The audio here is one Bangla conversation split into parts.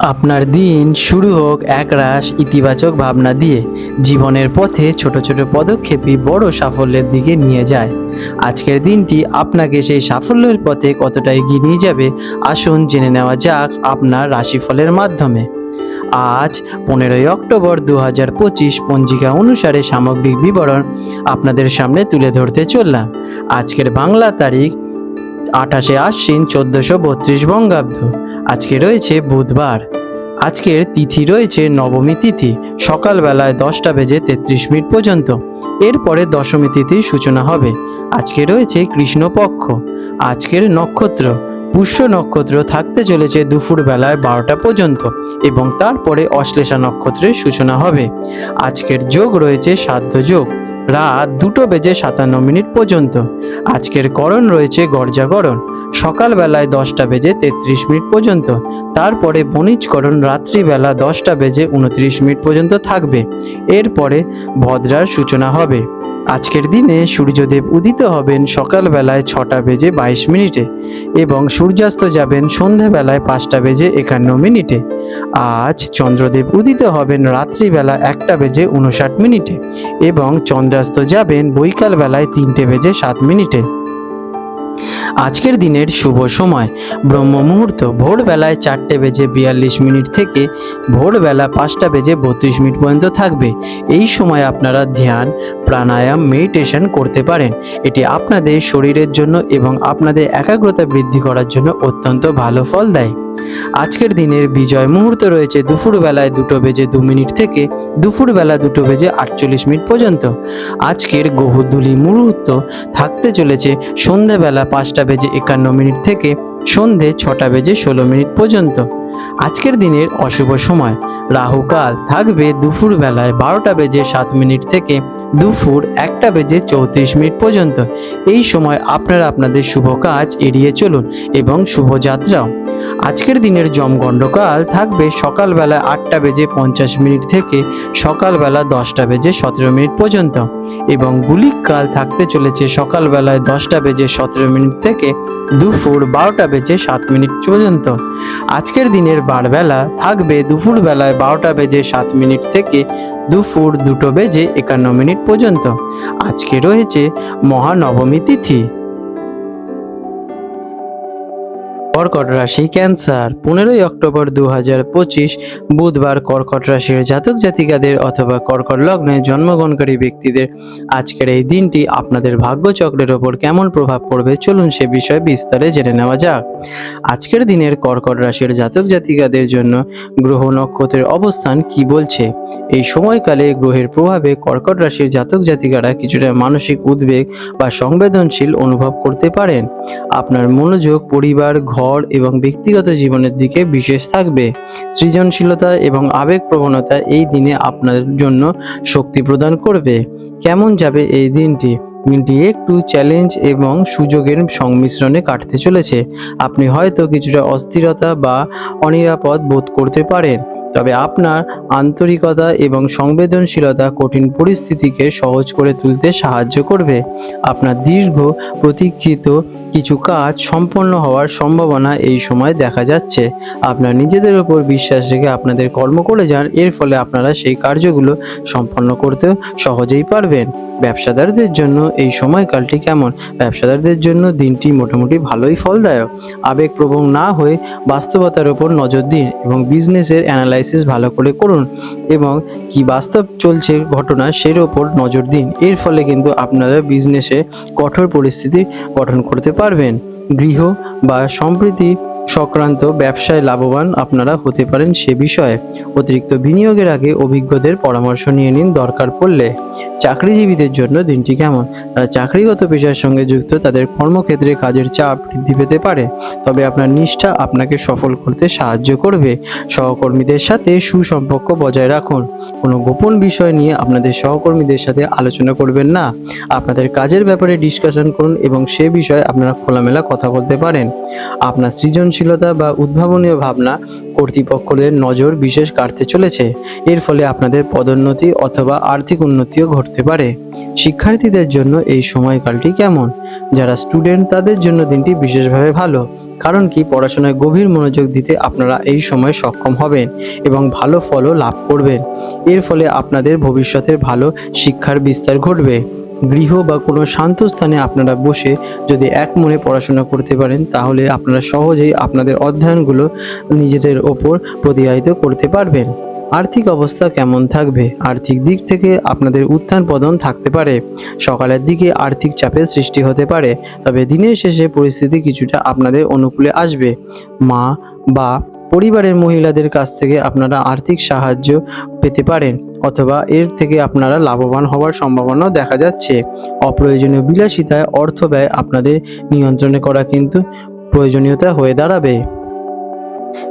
আপনার দিন শুরু হোক একরাশ ইতিবাচক ভাবনা দিয়ে। জীবনের পথে ছোট ছোট পদক্ষেপই বড় সাফল্যের দিকে নিয়ে যায়। আজকের দিনটি আপনাকে সেই সাফল্যের পথে কতটা এগিয়ে নিয়ে যাবে, আসুন জেনে নেওয়া যাক আপনার রাশিফলের মাধ্যমে। আজ পনেরোই অক্টোবর দু হাজার পঁচিশ পঞ্জিকা অনুসারে সামগ্রিক বিবরণ আপনাদের সামনে তুলে ধরতে চললাম। আজকের বাংলা তারিখ আঠাশে আশ্বিন চোদ্দোশো বত্রিশ বঙ্গাব্দ। আজকে রয়েছে বুধবার। আজকের তিথি রয়েছে নবমী তিথি, সকালবেলায় দশটা বেজে তেত্রিশ মিনিট পর্যন্ত। এরপরে দশমী তিথির সূচনা হবে। আজকে রয়েছে কৃষ্ণপক্ষ। আজকের নক্ষত্র, পুষ্য নক্ষত্র থাকতে চলেছে দুপুর বেলায় বারোটা পর্যন্ত এবং তারপরে অশ্লেষা নক্ষত্রের সূচনা হবে। আজকের যোগ রয়েছে সাধ্য যোগ, রাত দুটো বেজে সাতান্ন মিনিট পর্যন্ত। আজকের করণ রয়েছে গর্জাগরণ। সকালবেলায় দশটা বেজে তেত্রিশ মিনিট পর্যন্ত। তারপরে বণিজকরণ রাত্রিবেলা দশটা বেজে উনত্রিশ মিনিট পর্যন্ত থাকবে। এরপরে ভদ্রার সূচনা হবে। আজকের দিনে সূর্যদেব উদিত হবেন সকালবেলায় ছটা বেজে বাইশ মিনিটে এবং সূর্যাস্ত যাবেন সন্ধ্যাবেলায় পাঁচটা বেজে একান্ন মিনিটে। আজ চন্দ্রদেব উদিত হবেন রাত্রিবেলা একটা বেজে উনষাট মিনিটে এবং চন্দ্রাস্ত যাবেন বৈকালবেলায় তিনটে বেজে সাত মিনিটে। আজকের দিনের শুভ সময়। ব্রহ্ম মুহূর্ত ভোরবেলায় চারটে বেজে বিয়াল্লিশ মিনিট থেকে ভোরবেলা পাঁচটা বেজে বত্রিশ মিনিট পর্যন্ত থাকবে। এই সময় আপনারা ধ্যান, প্রাণায়াম মেডিটেশন করতে পারেন। এটি আপনাদের শরীরের জন্য এবং আপনাদের একাগ্রতা বৃদ্ধি করার জন্য অত্যন্ত ভালো ফল দেয়। আজকের দিনের বিজয় মুহূর্ত রয়েছে দুপুরবেলায় দুটো বেজে দু মিনিট থেকে দুপুরবেলা দুটো বেজে আটচল্লিশ মিনিট পর্যন্ত। আজকের গহুদুলি মুহূর্ত থাকতে চলেছে সন্ধেবেলা পাঁচটা বেজে একান্ন মিনিট থেকে সন্ধে ছটা বেজে ষোলো মিনিট পর্যন্ত। আজকের দিনের অশুভ সময়। রাহুকাল থাকবে দুপুর বেলায় বারোটা বেজে সাত মিনিট থেকে দুপুর একটা বেজে চৌত্রিশ মিনিট পর্যন্ত। এই সময় আপনারা আপনাদের শুভ কাজ এড়িয়ে চলুন এবং শুভযাত্রাও আজকের দিনের জমগণ্ডকাল থাকবে সকালবেলা আটটা বেজে পঞ্চাশ মিনিট থেকে সকালবেলা দশটা বেজে সতেরো মিনিট পর্যন্ত এবং গুলিককাল থাকতে চলেছে সকালবেলায় দশটা বেজে সতেরো মিনিট থেকে দুপুর বারোটা বেজে সাত মিনিট পর্যন্ত। আজকের দিনের বারবেলা থাকবে দুপুর বেলায় বারোটা বেজে সাত মিনিট থেকে দুপুর দুটো বেজে একান্ন মিনিট পর্যন্ত। আজকে রয়েছে মহানবমী তিথি। কর্কট রাশি ক্যান্সার। পনেরোই অক্টোবর দু বুধবার কর্কট রাশির জাতক জাতিকাদের অথবা কর্কট লগ্নে জন্মগ্রহণকারী ব্যক্তিদের আজকের এই দিনটি আপনাদের ভাগ্যচক্রের ওপর কেমন প্রভাব পড়বে চলুন সে বিষয়ে বিস্তারে জেনে নেওয়া যাক। আজকের দিনের কর্কট রাশির জাতক জাতিকাদের জন্য গ্রহ নক্ষত্রের অবস্থান কি বলছে? এই সময়কালে গ্রহের প্রভাবে কর্কট রাশির জাতক জাতিকারা কিছুটা মানসিক উদ্বেগ বা সংবেদনশীল অনুভব করতে পারেন। আপনার মনোযোগ, পরিবার, ঘর এবং ব্যক্তিগত জীবনের দিকে বিশেষ থাকবে। সৃজনশীলতা এবং আবেগ প্রবণতা এই দিনে আপনার জন্য শক্তি প্রদান করবে। কেমন যাবে এই দিনটি? দিনটি একটু চ্যালেঞ্জ এবং সুযোগের সংমিশ্রণে কাটতে চলেছে। আপনি হয়তো কিছুটা অস্থিরতা বা অনিরাপদ বোধ করতে পারেন। তবে আপনার আন্তরিকতা এবং সংবেদনশীলতা কঠিন পরিস্থিতিকে সহজ করে তুলতে সাহায্য করবে। আপনার দীর্ঘ প্রতীক্ষিত কিছু কাজ সম্পন্ন হওয়ার সম্ভাবনা এই সময় দেখা যাচ্ছে। আপনার নিজেদের উপর বিশ্বাস রেখে আপনাদের কর্ম করে যান, এর ফলে আপনারা সেই কার্যগুলো সম্পন্ন করতেও সহজেই পারবেন। ব্যবসাদারদের জন্য এই সময়কালটি কেমন? ব্যবসাদারদের জন্য দিনটি মোটামুটি ভালোই ফলদায়ক। আবেগপ্রবণ না হয়ে বাস্তবতার উপর নজর দিন এবং বিজনেসের অ্যানালাইসিস ভালো করে করুন এবং কি বাস্তব চলছে ঘটনা সের ওপর নজর দিন। এর ফলে কিন্তু আপনারা বিজনেসে কঠোর পরিস্থিতি গঠন করতে পারবেন গৃহ বা সম্প্রীতি সংক্রান্ত ব্যবসায় লাভবান আপনারা হতে পারেন সে বিষয়ে। অতিরিক্ত বিনিয়োগের আগে অভিজ্ঞদের পরামর্শ নিয়ে নিন দরকার পড়লে। চাকরিজীবীদের জন্য দিনটি কেমন? তারা চাকরিগত পেশার সঙ্গে যুক্ত, তাদের কর্মক্ষেত্রে কাজের চাপ বৃদ্ধি পেতে পারে। তবে আপনার নিষ্ঠা আপনাকে সফল করতে সাহায্য করবে। সহকর্মীদের সাথে সুসম্পর্ক বজায় রাখুন। কোনো গোপন বিষয় নিয়ে আপনাদের সহকর্মীদের সাথে আলোচনা করবেন না। আপনাদের কাজের ব্যাপারে ডিসকাশন করুন এবং সে বিষয়ে আপনারা খোলামেলা কথা বলতে পারেন। আপনার সৃজনশীলতা বা উদ্ভাবনীয় ভাবনা কর্তৃপক্ষদের নজর বিশেষ কাটতে চলেছে। এর ফলে আপনাদের পদোন্নতি অথবা আর্থিক উন্নতিও ঘটতে পারে। শিক্ষার্থীদের জন্য এই সময়কালটি কেমন? যারা স্টুডেন্ট, তাদের জন্য দিনটি বিশেষভাবে ভালো। কারণ কি? পড়াশোনায় গভীর মনোযোগ দিতে আপনারা এই সময় সক্ষম হবেন এবং ভালো ফলও লাভ করবেন। এর ফলে আপনাদের ভবিষ্যতের ভালো শিক্ষার বিস্তার ঘটবে। গৃহ বা কোনো শান্ত স্থানে আপনারা বসে যদি এক মনে পড়াশোনা করতে পারেন, তাহলে আপনারা সহজেই আপনাদের অধ্যয়নগুলো নিজেদের ওপর প্রতিবাহিত করতে পারবেন। আর্থিক অবস্থা কেমন থাকবে? আর্থিক দিক থেকে আপনাদের উত্থান পতন থাকতে পারে। সকালের দিকে আর্থিক চাপের সৃষ্টি হতে পারে। তবে দিনের শেষে পরিস্থিতি কিছুটা আপনাদের অনুকূলে আসবে। মা বা পরিবারের মহিলাদের কাছ থেকে আপনারা আর্থিক সাহায্য পেতে পারেন অথবা এর থেকে আপনারা লাভবান হওয়ার সম্ভাবনাও দেখা যাচ্ছে। অপ্রয়োজনীয় বিলাসিতায় অর্থ ব্যয় আপনাদের নিয়ন্ত্রণে করা কিন্তু প্রয়োজনীয়তা হয়ে দাঁড়াবে।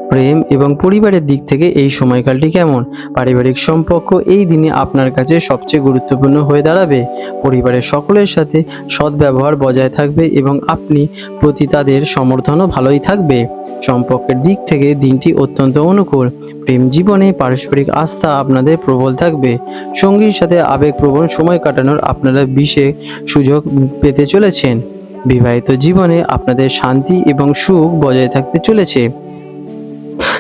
প্রেম এবং পরিবারের দিক থেকে এই সময়কালটি কেমন? পারিবারিক সম্পর্ক এই দিনে আপনার কাছে সবচেয়ে গুরুত্বপূর্ণ হয়ে দাঁড়াবে। পরিবারের সকলের সাথে সদ্ব্যবহার বজায় থাকবে এবং আপনি প্রতি তাদের সমর্থনও ভালোই থাকবে। সম্পর্কের দিক থেকে দিনটি অত্যন্ত অনুকূল। প্রেম জীবনে পারস্পরিক আস্থা আপনাদের প্রবল থাকবে। সঙ্গীর সাথে আবেগপ্রবণ সময় কাটানোর আপনারা বিশেষ সুযোগ পেতে চলেছেন। বিবাহিত জীবনে আপনাদের শান্তি এবং সুখ বজায় থাকতে চলেছে।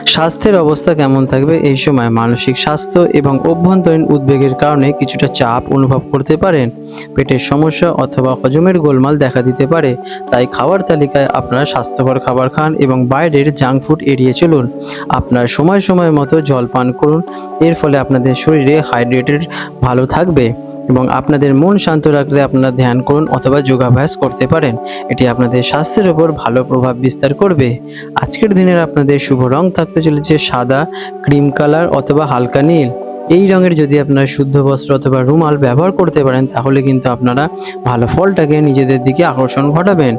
স্বাস্থ্যের অবস্থা কেমন থাকবে এই সময়? মানসিক স্বাস্থ্য এবং অভ্যন্তরীণ উদ্বেগের কারণে কিছুটা চাপ অনুভব করতে পারেন। পেটের সমস্যা অথবা হজমের গোলমাল দেখা দিতে পারে। তাই খাবার তালিকায় আপনারা স্বাস্থ্যকর খাবার খান এবং বাইরের জাঙ্ক ফুড এড়িয়ে চলুন। আপনার সময় সময় মতো জল পান করুন। এর ফলে আপনাদের শরীরে হাইড্রেটেড ভালো থাকবে। এবং আপনাদের মন শান্ত রাখতে আপনারা ধ্যান করুন অথবা যোগাভ্যাস করতে পারেন। এটি আপনাদের স্বাস্থ্যের উপর ভালো প্রভাব বিস্তার করবে। আজকের দিনের আপনাদের শুভ রং থাকতে চলেছে সাদা, ক্রিম কালার অথবা হালকা নীল। এই রঙের যদি আপনারা শুদ্ধ বস্ত্র অথবা রুমাল ব্যবহার করতে পারেন, তাহলে কিন্তু আপনারা ভালো ফলটাকে নিজেদের দিকে আকর্ষণ ঘটাবেন।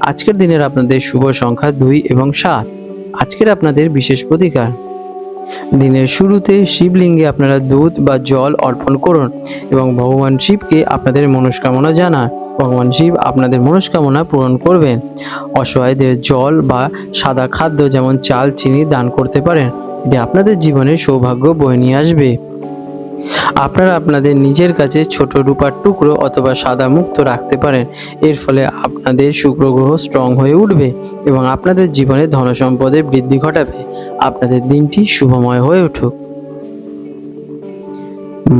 আজকের দিনের আপনাদের শুভ সংখ্যা দুই এবং সাত। আজকের আপনাদের বিশেষ প্রতিকার। দিনের শুরুতে শিবলিঙ্গে আপনারা দুধ বা জল অর্পণ করুন এবং ভগবান শিবকে আপনাদের মনস্কামনা জানান। ভগবান শিব আপনাদের মনস্কামনা পূরণ করবেন। অসহায়দের জল বা সাদা খাদ্য যেমন চাল, চিনি দান করতে পারেন। এটি আপনাদের জীবনে সৌভাগ্য বয়ে নিয়ে আসবে। আপনারা আপনাদের নিজের কাছে ছোট রূপার টুকরো অথবা সাদা মুক্ত রাখতে পারেন। এর ফলে আপনাদের শুক্র গ্রহ স্ট্রং হয়ে উঠবে এবং আপনাদের জীবনে ধনসম্পদে বৃদ্ধি ঘটাবে। আপনাদের দিনটি শুভময় হয়ে উঠুক।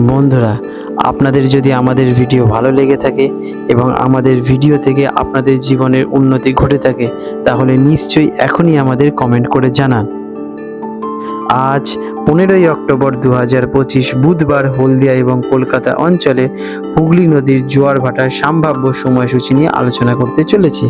বন্ধুরা, আপনাদের যদি আমাদের ভিডিও ভালো লেগে থাকে এবং আমাদের ভিডিও থেকে আপনাদের জীবনের উন্নতি ঘটে থাকে, তাহলে নিশ্চয়ই এখনই আমাদের কমেন্ট করে জানান। আজ পনেরোই অক্টোবর দু হাজার পঁচিশ বুধবার হলদিয়া এবং কলকাতা অঞ্চলে হুগলি নদীর জোয়ার ভাটার সম্ভাব্য সময়সূচি নিয়ে আলোচনা করতে চলেছি।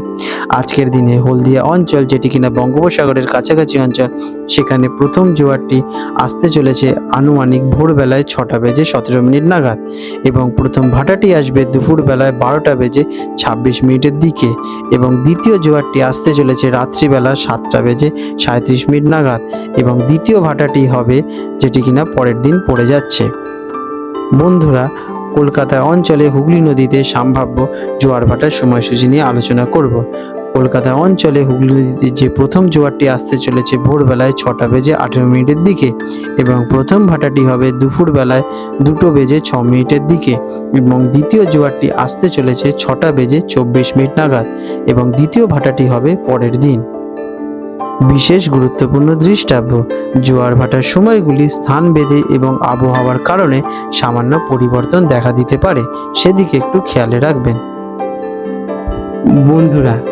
আজকের দিনে হলদিয়া অঞ্চল যেটি কিনা বঙ্গোপসাগরের কাছাকাছি অঞ্চল, সেখানে প্রথম জোয়ারটি আসতে চলেছে আনুমানিক ভোরবেলায় ছটা বেজে সতেরো মিনিট নাগাদ এবং প্রথম ভাটাটি আসবে দুপুরবেলায় বারোটা বেজে ছাব্বিশ মিনিটের দিকে এবং দ্বিতীয় জোয়ারটি আসতে চলেছে রাত্রিবেলা সাতটা বেজে সাঁত্রিশ মিনিট নাগাদ এবং দ্বিতীয় ভাটাটি হবে যেটি কিনা পরের দিন পড়ে যাচ্ছে। বন্ধুরা, কলকাতা অঞ্চলে হুগলি নদীতে সম্ভাব্য জোয়ার ভাটার সময়সূচি নিয়ে আলোচনা করব। কলকাতা অঞ্চলে হুগলি নদীতে যে প্রথম জোয়ারটি আসতে চলেছে ভোরবেলায় ছটা বেজে আঠেরো মিনিটের দিকে এবং প্রথম ভাটাটি হবে দুপুরবেলায় দুটো বেজে ছ মিনিটের দিকে এবং দ্বিতীয় জোয়ারটি আসতে চলেছে ছটা বেজে চব্বিশ মিনিট নাগাদ এবং দ্বিতীয় ভাটাটি হবে পরের দিন। বিশেষ গুরুত্বপূর্ণ দৃষ্টাব্য। জোয়ার ভাটার সময়গুলি স্থান বেঁধে এবং আবহাওয়ার কারণে সামান্য পরিবর্তন দেখা দিতে পারে। সেদিকে একটু খেয়ালে রাখবেন। বন্ধুরা